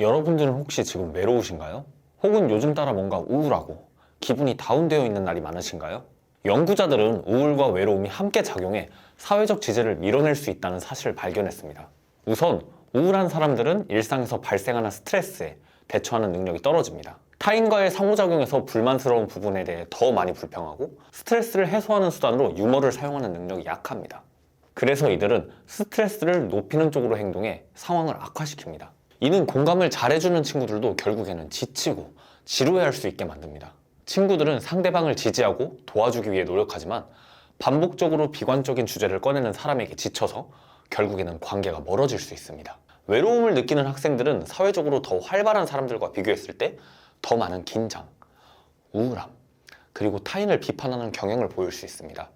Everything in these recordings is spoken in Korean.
여러분들은 혹시 지금 외로우신가요? 혹은 요즘 따라 뭔가 우울하고 기분이 다운되어 있는 날이 많으신가요? 연구자들은 우울과 외로움이 함께 작용해 사회적 지지를 밀어낼 수 있다는 사실을 발견했습니다. 우선 우울한 사람들은 일상에서 발생하는 스트레스에 대처하는 능력이 떨어집니다. 타인과의 상호작용에서 불만스러운 부분에 대해 더 많이 불평하고 스트레스를 해소하는 수단으로 유머를 사용하는 능력이 약합니다. 그래서 이들은 스트레스를 높이는 쪽으로 행동해 상황을 악화시킵니다. 이는 공감을 잘해주는 친구들도 결국에는 지치고 지루해할 수 있게 만듭니다. 친구들은 상대방을 지지하고 도와주기 위해 노력하지만 반복적으로 비관적인 주제를 꺼내는 사람에게 지쳐서 결국에는 관계가 멀어질 수 있습니다. 외로움을 느끼는 학생들은 사회적으로 더 활발한 사람들과 비교했을 때 더 많은 긴장, 우울함, 그리고 타인을 비판하는 경향을 보일 수 있습니다.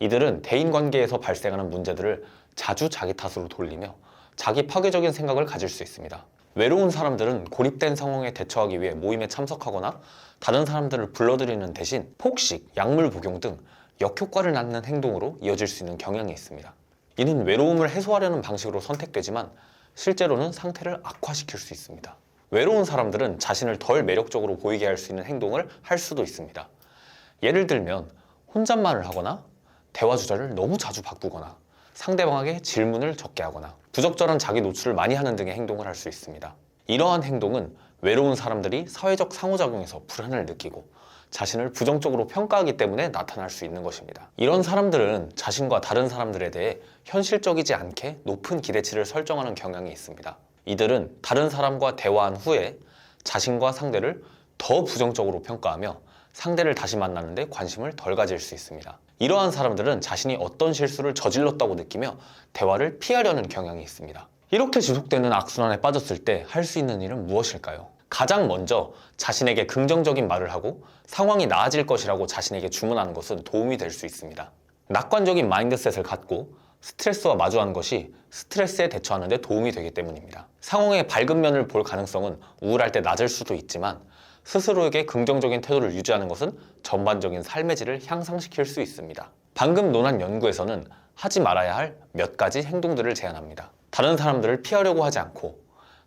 이들은 대인 관계에서 발생하는 문제들을 자주 자기 탓으로 돌리며 자기 파괴적인 생각을 가질 수 있습니다. 외로운 사람들은 고립된 상황에 대처하기 위해 모임에 참석하거나 다른 사람들을 불러들이는 대신 폭식, 약물 복용 등 역효과를 낳는 행동으로 이어질 수 있는 경향이 있습니다. 이는 외로움을 해소하려는 방식으로 선택되지만 실제로는 상태를 악화시킬 수 있습니다. 외로운 사람들은 자신을 덜 매력적으로 보이게 할 수 있는 행동을 할 수도 있습니다. 예를 들면 혼잣말을 하거나 대화 주제를 너무 자주 바꾸거나 상대방에게 질문을 적게 하거나 부적절한 자기 노출을 많이 하는 등의 행동을 할 수 있습니다. 이러한 행동은 외로운 사람들이 사회적 상호작용에서 불안을 느끼고 자신을 부정적으로 평가하기 때문에 나타날 수 있는 것입니다. 이런 사람들은 자신과 다른 사람들에 대해 현실적이지 않게 높은 기대치를 설정하는 경향이 있습니다. 이들은 다른 사람과 대화한 후에 자신과 상대를 더 부정적으로 평가하며 상대를 다시 만나는데 관심을 덜 가질 수 있습니다. 이러한 사람들은 자신이 어떤 실수를 저질렀다고 느끼며 대화를 피하려는 경향이 있습니다. 이렇게 지속되는 악순환에 빠졌을 때 할 수 있는 일은 무엇일까요? 가장 먼저 자신에게 긍정적인 말을 하고 상황이 나아질 것이라고 자신에게 주문하는 것은 도움이 될 수 있습니다. 낙관적인 마인드셋을 갖고 스트레스와 마주하는 것이 스트레스에 대처하는 데 도움이 되기 때문입니다. 상황의 밝은 면을 볼 가능성은 우울할 때 낮을 수도 있지만 스스로에게 긍정적인 태도를 유지하는 것은 전반적인 삶의 질을 향상시킬 수 있습니다. 방금 논한 연구에서는 하지 말아야 할 몇 가지 행동들을 제안합니다. 다른 사람들을 피하려고 하지 않고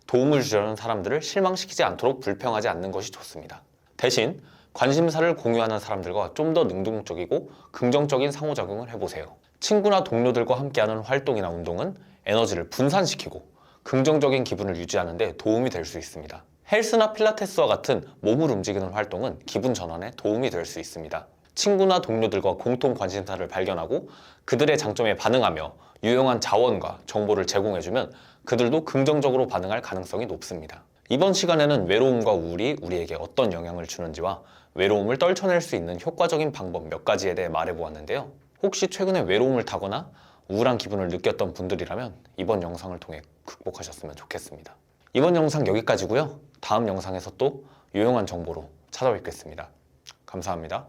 도움을 주려는 사람들을 실망시키지 않도록 불평하지 않는 것이 좋습니다. 대신 관심사를 공유하는 사람들과 좀 더 능동적이고 긍정적인 상호작용을 해보세요. 친구나 동료들과 함께하는 활동이나 운동은 에너지를 분산시키고 긍정적인 기분을 유지하는 데 도움이 될 수 있습니다. 헬스나 필라테스와 같은 몸을 움직이는 활동은 기분 전환에 도움이 될 수 있습니다. 친구나 동료들과 공통 관심사를 발견하고 그들의 장점에 반응하며 유용한 자원과 정보를 제공해주면 그들도 긍정적으로 반응할 가능성이 높습니다. 이번 시간에는 외로움과 우울이 우리에게 어떤 영향을 주는지와 외로움을 떨쳐낼 수 있는 효과적인 방법 몇 가지에 대해 말해보았는데요. 혹시 최근에 외로움을 타거나 우울한 기분을 느꼈던 분들이라면 이번 영상을 통해 극복하셨으면 좋겠습니다. 이번 영상 여기까지고요. 다음 영상에서 또 유용한 정보로 찾아뵙겠습니다. 감사합니다.